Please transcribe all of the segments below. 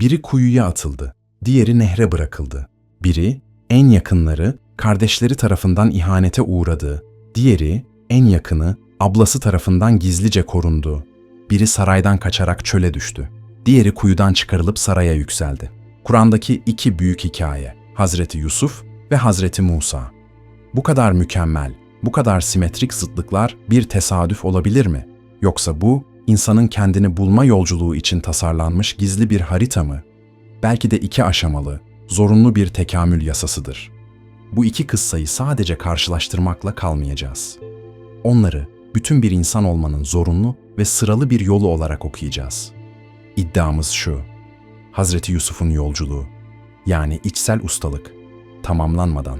Biri kuyuya atıldı, diğeri nehre bırakıldı. Biri en yakınları kardeşleri tarafından ihanete uğradı. Diğeri en yakını ablası tarafından gizlice korundu. Biri saraydan kaçarak çöle düştü. Diğeri kuyudan çıkarılıp saraya yükseldi. Kur'an'daki iki büyük hikaye, Hazreti Yusuf ve Hazreti Musa. Bu kadar mükemmel, bu kadar simetrik zıtlıklar bir tesadüf olabilir mi? Yoksa bu, insanın kendini bulma yolculuğu için tasarlanmış gizli bir harita mı? Belki de iki aşamalı, zorunlu bir tekamül yasasıdır. Bu iki kıssayı sadece karşılaştırmakla kalmayacağız. Onları bütün bir insan olmanın zorunlu ve sıralı bir yolu olarak okuyacağız. İddiamız şu. Hazreti Yusuf'un yolculuğu yani içsel ustalık tamamlanmadan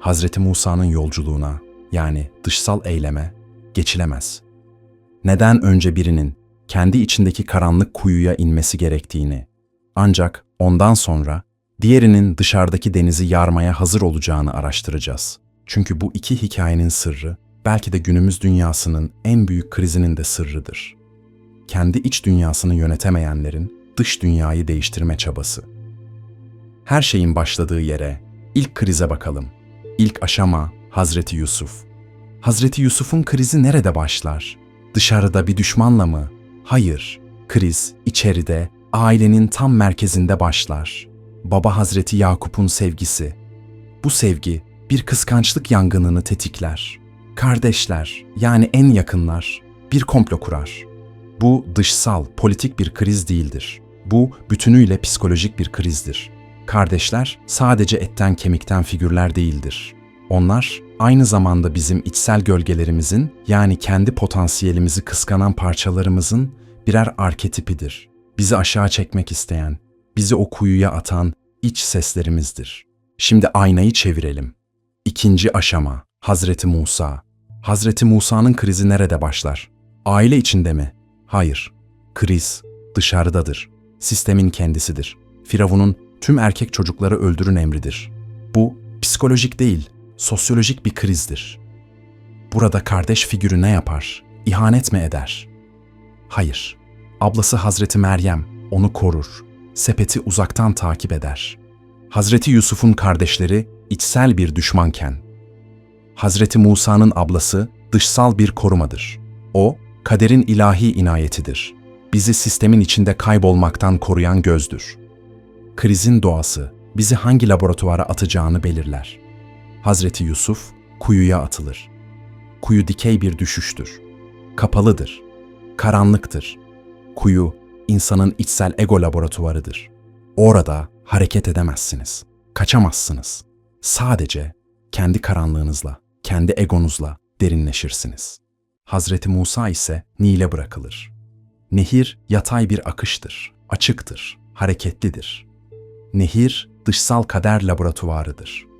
Hazreti Musa'nın yolculuğuna yani dışsal eyleme geçilemez. Neden önce birinin kendi içindeki karanlık kuyuya inmesi gerektiğini, ancak ondan sonra diğerinin dışarıdaki denizi yarmaya hazır olacağını araştıracağız. Çünkü bu iki hikayenin sırrı belki de günümüz dünyasının en büyük krizinin de sırrıdır. Kendi iç dünyasını yönetemeyenlerin dış dünyayı değiştirme çabası. Her şeyin başladığı yere, ilk krize bakalım. İlk aşama Hazreti Yusuf. Hazreti Yusuf'un krizi nerede başlar? Dışarıda bir düşmanla mı? Hayır. Kriz içeride, ailenin tam merkezinde başlar. Baba Hazreti Yakup'un sevgisi. Bu sevgi bir kıskançlık yangınını tetikler. Kardeşler, yani en yakınlar, bir komplo kurar. Bu dışsal, politik bir kriz değildir. Bu bütünüyle psikolojik bir krizdir. Kardeşler sadece etten kemikten figürler değildir. Onlar aynı zamanda bizim içsel gölgelerimizin yani kendi potansiyelimizi kıskanan parçalarımızın birer arketipidir. Bizi aşağı çekmek isteyen, bizi o kuyuya atan iç seslerimizdir. Şimdi aynayı çevirelim. İkinci aşama Hazreti Musa. Hazreti Musa'nın krizi nerede başlar? Aile içinde mi? Hayır. Kriz dışarıdadır. Sistemin kendisidir. Firavun'un tüm erkek çocukları öldürün emridir. Bu psikolojik değil, sosyolojik bir krizdir. Burada kardeş figürü ne yapar? İhanet mi eder? Hayır. Ablası Hazreti Meryem onu korur. Sepeti uzaktan takip eder. Hazreti Yusuf'un kardeşleri içsel bir düşmanken, Hazreti Musa'nın ablası dışsal bir korumadır. O, kaderin ilahi inayetidir. Bizi sistemin içinde kaybolmaktan koruyan gözdür. Krizin doğası bizi hangi laboratuvara atacağını belirler. Hazreti Yusuf kuyuya atılır. Kuyu dikey bir düşüştür. Kapalıdır. Karanlıktır. Kuyu insanın içsel ego laboratuvarıdır. Orada hareket edemezsiniz. Kaçamazsınız. Sadece kendi karanlığınızla, kendi egonuzla derinleşirsiniz. Hazreti Musa ise Nil'e bırakılır. Nehir yatay bir akıştır, açıktır, hareketlidir. Nehir dışsal kader laboratuvarıdır.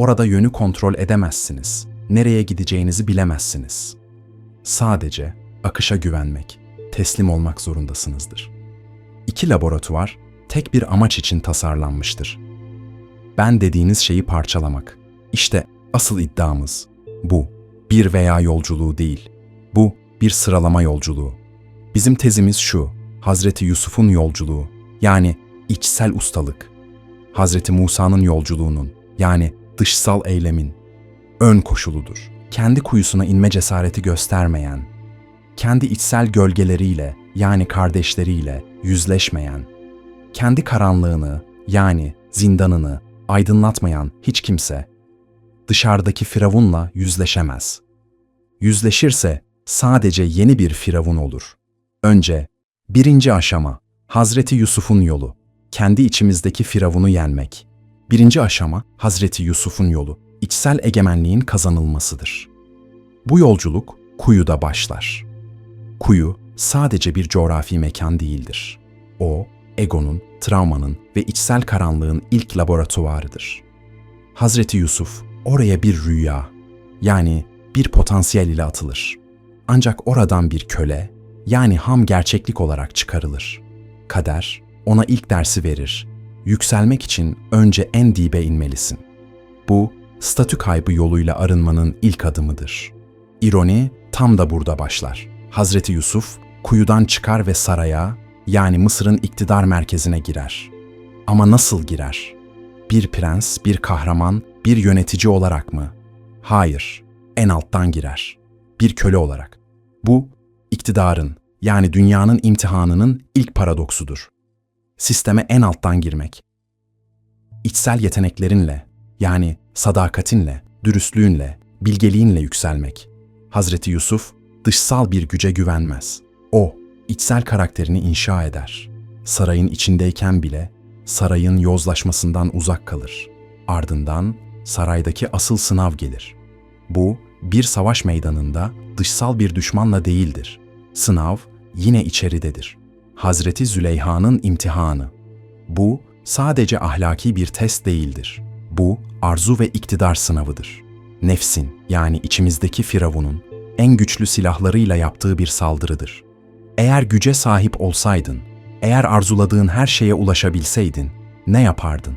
Orada yönü kontrol edemezsiniz. Nereye gideceğinizi bilemezsiniz. Sadece akışa güvenmek, teslim olmak zorundasınızdır. İki laboratuvar tek bir amaç için tasarlanmıştır. Ben dediğiniz şeyi parçalamak. İşte asıl iddiamız bu. Bir veya yolculuğu değil. Bu bir sıralama yolculuğu. Bizim tezimiz şu. Hazreti Yusuf'un yolculuğu yani içsel ustalık. Hazreti Musa'nın yolculuğunun yani dışsal eylemin ön koşuludur. Kendi kuyusuna inme cesareti göstermeyen, kendi içsel gölgeleriyle yani kardeşleriyle yüzleşmeyen, kendi karanlığını yani zindanını aydınlatmayan hiç kimse dışarıdaki firavunla yüzleşemez. Yüzleşirse sadece yeni bir firavun olur. Önce birinci aşama Hazreti Yusuf'un yolu. Kendi içimizdeki firavunu yenmek. Birinci aşama Hazreti Yusuf'un yolu. içsel egemenliğin kazanılmasıdır. Bu yolculuk kuyuda başlar. Kuyu sadece bir coğrafi mekan değildir. O, egonun, travmanın ve içsel karanlığın ilk laboratuvarıdır. Hazreti Yusuf oraya bir rüya, yani bir potansiyel ile atılır. Ancak oradan bir köle, yani ham gerçeklik olarak çıkarılır. Kader ona ilk dersi verir. Yükselmek için önce en dibe inmelisin. Bu, statü kaybı yoluyla arınmanın ilk adımıdır. İroni tam da burada başlar. Hazreti Yusuf kuyudan çıkar ve saraya, yani Mısır'ın iktidar merkezine girer. Ama nasıl girer? Bir prens, bir kahraman, bir yönetici olarak mı? Hayır, en alttan girer. Bir köle olarak. Bu, iktidarın, yani dünyanın imtihanının ilk paradoksudur. Sisteme en alttan girmek. İçsel yeteneklerinle, yani sadakatinle, dürüstlüğünle, bilgeliğinle yükselmek. Hazreti Yusuf dışsal bir güce güvenmez. O, içsel karakterini inşa eder. Sarayın içindeyken bile sarayın yozlaşmasından uzak kalır. Ardından saraydaki asıl sınav gelir. Bu, bir savaş meydanında dışsal bir düşmanla değildir. Sınav yine içeridedir. Hazreti Züleyha'nın imtihanı. Bu sadece ahlaki bir test değildir. Bu arzu ve iktidar sınavıdır. Nefsin yani içimizdeki firavunun en güçlü silahlarıyla yaptığı bir saldırıdır. Eğer güce sahip olsaydın, eğer arzuladığın her şeye ulaşabilseydin, ne yapardın?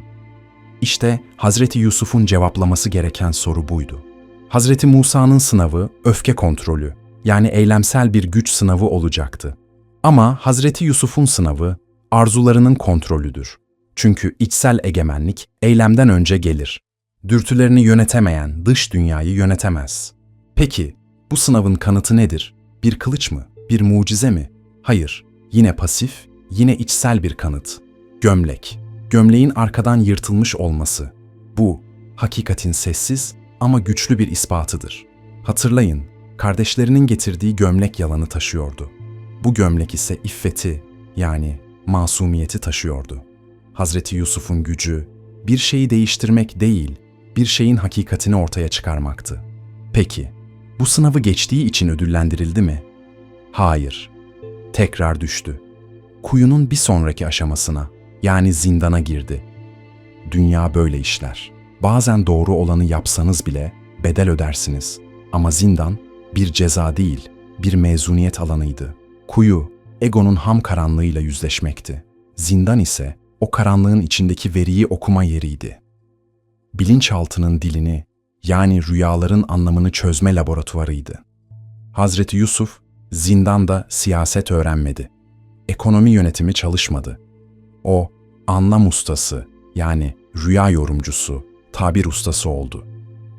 İşte Hazreti Yusuf'un cevaplaması gereken soru buydu. Hazreti Musa'nın sınavı öfke kontrolü, yani eylemsel bir güç sınavı olacaktı. Ama Hazreti Yusuf'un sınavı arzularının kontrolüdür. Çünkü içsel egemenlik eylemden önce gelir. Dürtülerini yönetemeyen dış dünyayı yönetemez. Peki bu sınavın kanıtı nedir? Bir kılıç mı? Bir mucize mi? Hayır, yine pasif, yine içsel bir kanıt. Gömlek. Gömleğin arkadan yırtılmış olması. Bu, hakikatin sessiz ama güçlü bir ispatıdır. Hatırlayın, kardeşlerinin getirdiği gömlek yalanı taşıyordu. Bu gömlek ise iffeti, yani masumiyeti taşıyordu. Hazreti Yusuf'un gücü, bir şeyi değiştirmek değil, bir şeyin hakikatini ortaya çıkarmaktı. Peki, bu sınavı geçtiği için ödüllendirildi mi? Hayır. Tekrar düştü. Kuyunun bir sonraki aşamasına, yani zindana girdi. Dünya böyle işler. Bazen doğru olanı yapsanız bile bedel ödersiniz. Ama zindan bir ceza değil, bir mezuniyet alanıydı. Kuyu, egonun ham karanlığıyla yüzleşmekti. Zindan ise o karanlığın içindeki veriyi okuma yeriydi. Bilinçaltının dilini, yani rüyaların anlamını çözme laboratuvarıydı. Hazreti Yusuf, zindanda siyaset öğrenmedi. Ekonomi yönetimi çalışmadı. O, anlam ustası, yani rüya yorumcusu, tabir ustası oldu.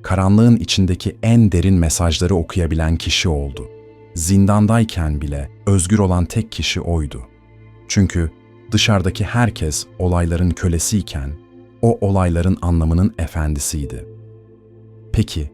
Karanlığın içindeki en derin mesajları okuyabilen kişi oldu. Zindandayken bile özgür olan tek kişi oydu. Çünkü dışarıdaki herkes olayların kölesiyken, o olayların anlamının efendisiydi. Peki,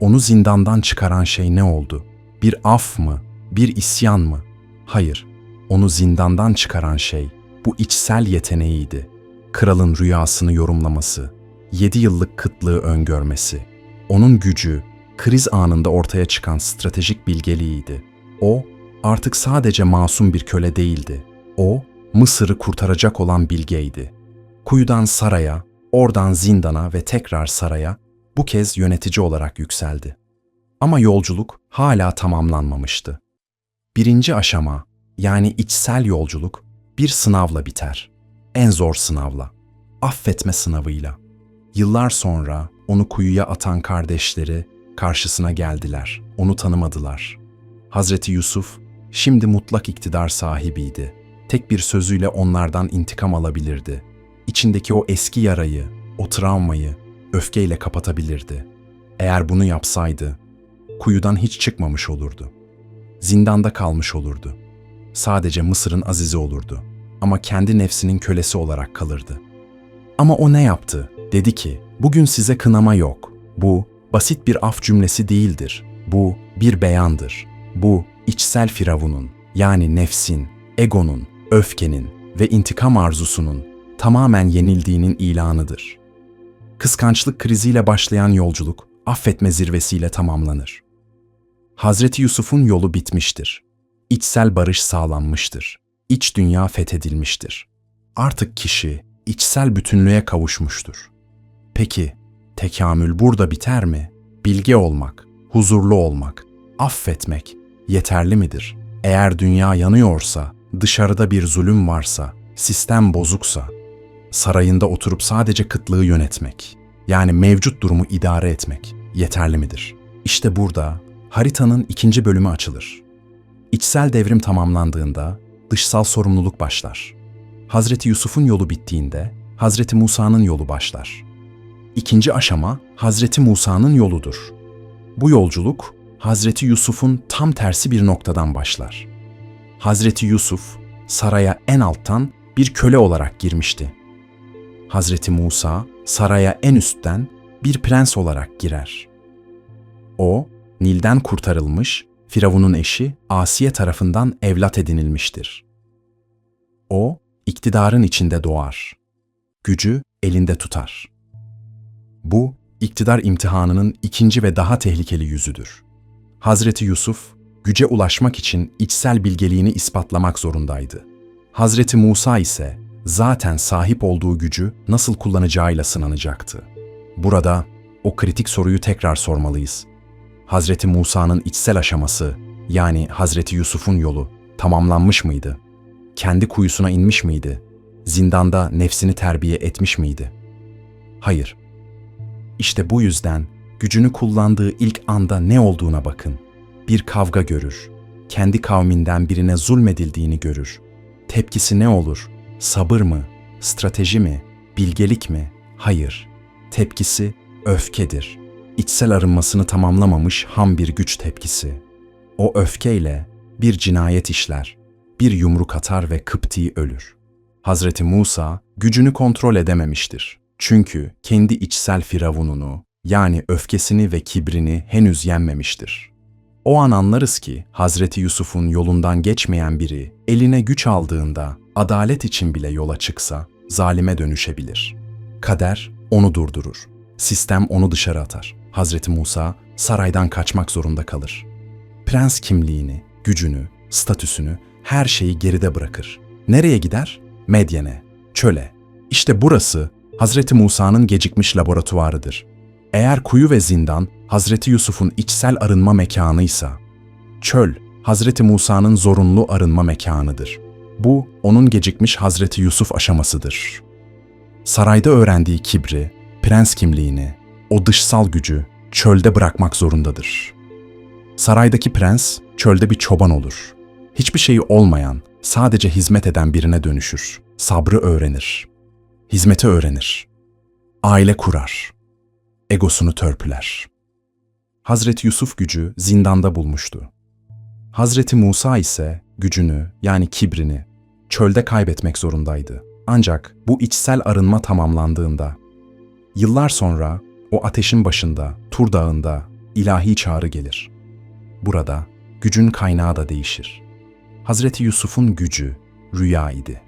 onu zindandan çıkaran şey ne oldu? Bir af mı? Bir isyan mı? Hayır, onu zindandan çıkaran şey bu içsel yeteneğiydi. Kralın rüyasını yorumlaması, yedi yıllık kıtlığı öngörmesi, onun gücü, kriz anında ortaya çıkan stratejik bilgeliğiydi. O, artık sadece masum bir köle değildi. O, Mısır'ı kurtaracak olan bilgeydi. Kuyudan saraya, oradan zindana ve tekrar saraya bu kez yönetici olarak yükseldi. Ama yolculuk hala tamamlanmamıştı. Birinci aşama, yani içsel yolculuk bir sınavla biter. En zor sınavla, affetme sınavıyla. Yıllar sonra onu kuyuya atan kardeşleri karşısına geldiler. Onu tanımadılar. Hazreti Yusuf şimdi mutlak iktidar sahibiydi. Tek bir sözüyle onlardan intikam alabilirdi. İçindeki o eski yarayı, o travmayı öfkeyle kapatabilirdi. Eğer bunu yapsaydı, kuyudan hiç çıkmamış olurdu. Zindanda kalmış olurdu. Sadece Mısır'ın azizi olurdu. Ama kendi nefsinin kölesi olarak kalırdı. Ama o ne yaptı? Dedi ki, bugün size kınama yok. Bu, basit bir af cümlesi değildir. Bu, bir beyandır. Bu, içsel firavunun, yani nefsin, egonun, öfkenin ve intikam arzusunun tamamen yenildiğinin ilanıdır. Kıskançlık kriziyle başlayan yolculuk, affetme zirvesiyle tamamlanır. Hazreti Yusuf'un yolu bitmiştir. İçsel barış sağlanmıştır. İç dünya fethedilmiştir. Artık kişi içsel bütünlüğe kavuşmuştur. Peki, tekamül burada biter mi? Bilge olmak, huzurlu olmak, affetmek yeterli midir? Eğer dünya yanıyorsa, dışarıda bir zulüm varsa, sistem bozuksa, sarayında oturup sadece kıtlığı yönetmek, yani mevcut durumu idare etmek yeterli midir? İşte burada haritanın ikinci bölümü açılır. İçsel devrim tamamlandığında dışsal sorumluluk başlar. Hazreti Yusuf'un yolu bittiğinde Hazreti Musa'nın yolu başlar. İkinci aşama Hazreti Musa'nın yoludur. Bu yolculuk Hazreti Yusuf'un tam tersi bir noktadan başlar. Hazreti Yusuf saraya en alttan bir köle olarak girmişti. Hazreti Musa saraya en üstten bir prens olarak girer. O, Nil'den kurtarılmış, Firavun'un eşi Asiye tarafından evlat edinilmiştir. O, iktidarın içinde doğar. Gücü elinde tutar. Bu, iktidar imtihanının ikinci ve daha tehlikeli yüzüdür. Hazreti Yusuf, güce ulaşmak için içsel bilgeliğini ispatlamak zorundaydı. Hazreti Musa ise zaten sahip olduğu gücü nasıl kullanacağıyla sınanacaktı. Burada o kritik soruyu tekrar sormalıyız. Hazreti Musa'nın içsel aşaması, yani Hazreti Yusuf'un yolu tamamlanmış mıydı? Kendi kuyusuna inmiş miydi? Zindanda nefsini terbiye etmiş miydi? Hayır. İşte bu yüzden gücünü kullandığı ilk anda ne olduğuna bakın. Bir kavga görür. Kendi kavminden birine zulmedildiğini görür. Tepkisi ne olur? Sabır mı? Strateji mi? Bilgelik mi? Hayır. Tepkisi öfkedir. İçsel arınmasını tamamlamamış ham bir güç tepkisi. O öfkeyle bir cinayet işler, bir yumruk atar ve Kıpti ölür. Hazreti Musa gücünü kontrol edememiştir. Çünkü kendi içsel firavununu, yani öfkesini ve kibrini henüz yenmemiştir. O an anlarız ki Hazreti Yusuf'un yolundan geçmeyen biri eline güç aldığında adalet için bile yola çıksa zalime dönüşebilir. Kader onu durdurur. Sistem onu dışarı atar. Hazreti Musa saraydan kaçmak zorunda kalır. Prens kimliğini, gücünü, statüsünü, her şeyi geride bırakır. Nereye gider? Medyen'e, çöle. İşte burası Hazreti Musa'nın gecikmiş laboratuvarıdır. Eğer kuyu ve zindan Hazreti Yusuf'un içsel arınma mekanıysa, çöl Hazreti Musa'nın zorunlu arınma mekanıdır. Bu onun gecikmiş Hazreti Yusuf aşamasıdır. Sarayda öğrendiği kibri, prens kimliğini, o dışsal gücü çölde bırakmak zorundadır. Saraydaki prens çölde bir çoban olur. Hiçbir şeyi olmayan, sadece hizmet eden birine dönüşür. Sabrı öğrenir. Hizmeti öğrenir. Aile kurar. Egosunu törpüler. Hazreti Yusuf gücü zindanda bulmuştu. Hazreti Musa ise gücünü yani kibrini çölde kaybetmek zorundaydı. Ancak bu içsel arınma tamamlandığında yıllar sonra o ateşin başında, Tur Dağı'nda ilahi çağrı gelir. Burada gücün kaynağı da değişir. Hazreti Yusuf'un gücü rüya idi.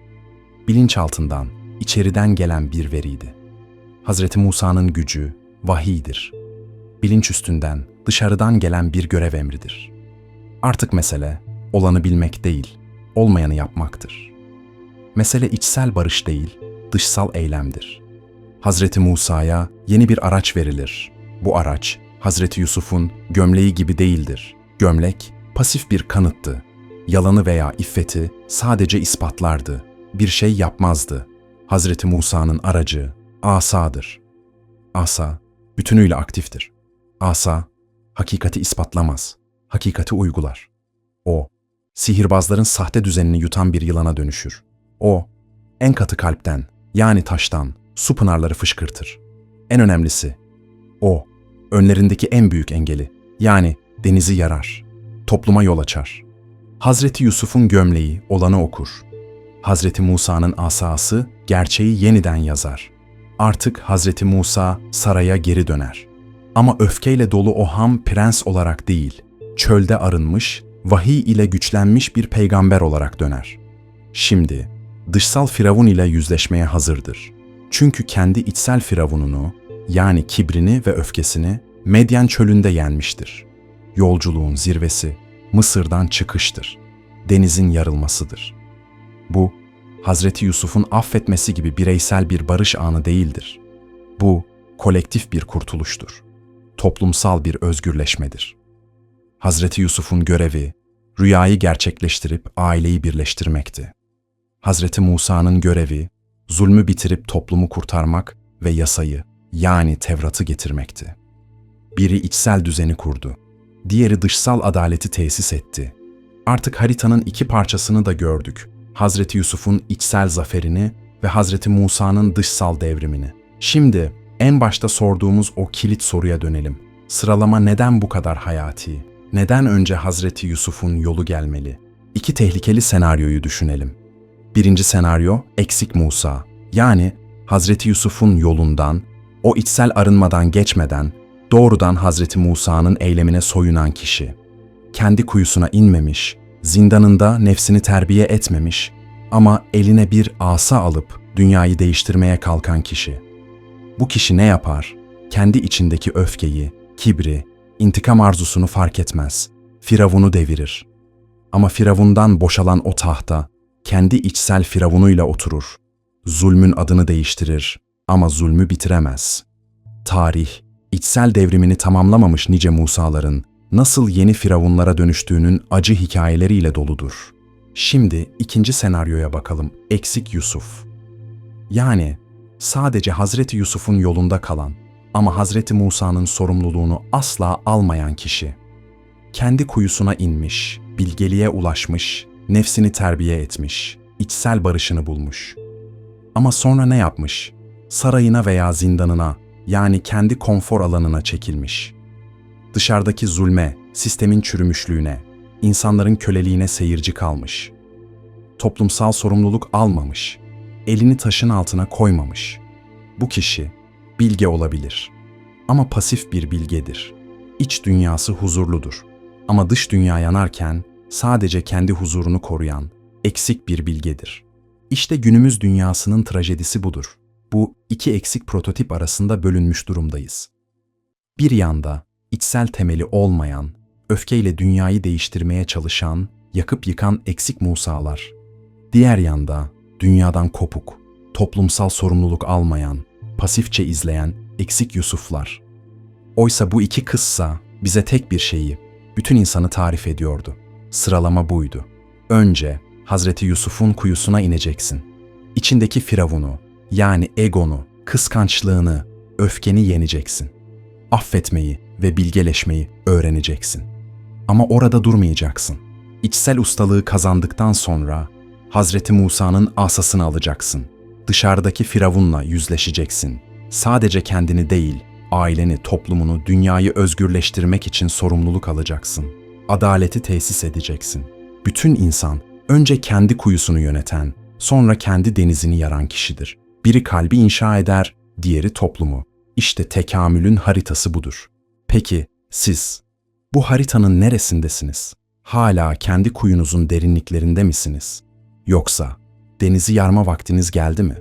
Bilinçaltından, içeriden gelen bir veriydi. Hazreti Musa'nın gücü vahiydir. Bilinç üstünden, dışarıdan gelen bir görev emridir. Artık mesele olanı bilmek değil, olmayanı yapmaktır. Mesele içsel barış değil, dışsal eylemdir. Hazreti Musa'ya yeni bir araç verilir. Bu araç Hazreti Yusuf'un gömleği gibi değildir. Gömlek pasif bir kanıttı. Yalanı veya iffeti sadece ispatlardı. Bir şey yapmazdı. Hazreti Musa'nın aracı asadır. Asa bütünüyle aktiftir. Asa hakikati ispatlamaz. Hakikati uygular. O sihirbazların sahte düzenini yutan bir yılana dönüşür. O en katı kalpten yani taştan su pınarları fışkırtır. En önemlisi o önlerindeki en büyük engeli yani denizi yarar. Topluma yol açar. Hazreti Yusuf'un gömleği olanı okur. Hazreti Musa'nın asası gerçeği yeniden yazar. Artık Hazreti Musa saraya geri döner. Ama öfkeyle dolu o ham prens olarak değil, çölde arınmış, vahiy ile güçlenmiş bir peygamber olarak döner. Şimdi dışsal firavun ile yüzleşmeye hazırdır. Çünkü kendi içsel firavununu, yani kibrini ve öfkesini Medyen çölünde yenmiştir. Yolculuğun zirvesi Mısır'dan çıkıştır. Denizin yarılmasıdır. Bu, Hazreti Yusuf'un affetmesi gibi bireysel bir barış anı değildir. Bu, kolektif bir kurtuluştur. Toplumsal bir özgürleşmedir. Hazreti Yusuf'un görevi, rüyayı gerçekleştirip aileyi birleştirmekti. Hazreti Musa'nın görevi, zulmü bitirip toplumu kurtarmak ve yasayı, yani Tevrat'ı getirmekti. Biri içsel düzeni kurdu, diğeri dışsal adaleti tesis etti. Artık haritanın iki parçasını da gördük. Hazreti Yusuf'un içsel zaferini ve Hazreti Musa'nın dışsal devrimini. Şimdi en başta sorduğumuz o kilit soruya dönelim. Sıralama neden bu kadar hayati? Neden önce Hazreti Yusuf'un yolu gelmeli? İki tehlikeli senaryoyu düşünelim. Birinci senaryo eksik Musa. Yani Hazreti Yusuf'un yolundan, o içsel arınmadan geçmeden doğrudan Hazreti Musa'nın eylemine soyunan kişi. Kendi kuyusuna inmemiş, zindanında nefsini terbiye etmemiş ama eline bir asa alıp dünyayı değiştirmeye kalkan kişi. Bu kişi ne yapar? Kendi içindeki öfkeyi, kibri, intikam arzusunu fark etmez. Firavun'u devirir. Ama Firavun'dan boşalan o tahta kendi içsel firavunuyla oturur. Zulmün adını değiştirir ama zulmü bitiremez. Tarih, içsel devrimini tamamlamamış nice Musaların nasıl yeni firavunlara dönüştüğünün acı hikayeleriyle doludur. Şimdi ikinci senaryoya bakalım. Eksik Yusuf. Yani sadece Hazreti Yusuf'un yolunda kalan ama Hazreti Musa'nın sorumluluğunu asla almayan kişi. Kendi kuyusuna inmiş, bilgeliğe ulaşmış, nefsini terbiye etmiş, içsel barışını bulmuş. Ama sonra ne yapmış? Sarayına veya zindanına, yani kendi konfor alanına çekilmiş. Dışarıdaki zulme, sistemin çürümüşlüğüne, insanların köleliğine seyirci kalmış. Toplumsal sorumluluk almamış, elini taşın altına koymamış. Bu kişi bilge olabilir ama pasif bir bilgedir. İç dünyası huzurludur ama dış dünya yanarken sadece kendi huzurunu koruyan eksik bir bilgedir. İşte günümüz dünyasının trajedisi budur. Bu iki eksik prototip arasında bölünmüş durumdayız. Bir yanda içsel temeli olmayan, öfkeyle dünyayı değiştirmeye çalışan, yakıp yıkan eksik Musalar. Diğer yanda dünyadan kopuk, toplumsal sorumluluk almayan, pasifçe izleyen eksik Yusuflar. Oysa bu iki kıssa bize tek bir şeyi, bütün insanı tarif ediyordu. Sıralama buydu. Önce Hazreti Yusuf'un kuyusuna ineceksin. İçindeki firavunu, yani egonu, kıskançlığını, öfkeni yeneceksin. Affetmeyi ve bilgeleşmeyi öğreneceksin. Ama orada durmayacaksın. İçsel ustalığı kazandıktan sonra Hazreti Musa'nın asasını alacaksın. Dışarıdaki firavunla yüzleşeceksin. Sadece kendini değil, aileni, toplumunu, dünyayı özgürleştirmek için sorumluluk alacaksın. Adaleti tesis edeceksin. Bütün insan önce kendi kuyusunu yöneten, sonra kendi denizini yaran kişidir. Biri kalbi inşa eder, diğeri toplumu. İşte tekamülün haritası budur. Peki siz bu haritanın neresindesiniz? Hala kendi kuyunuzun derinliklerinde misiniz? Yoksa denizi yarma vaktiniz geldi mi?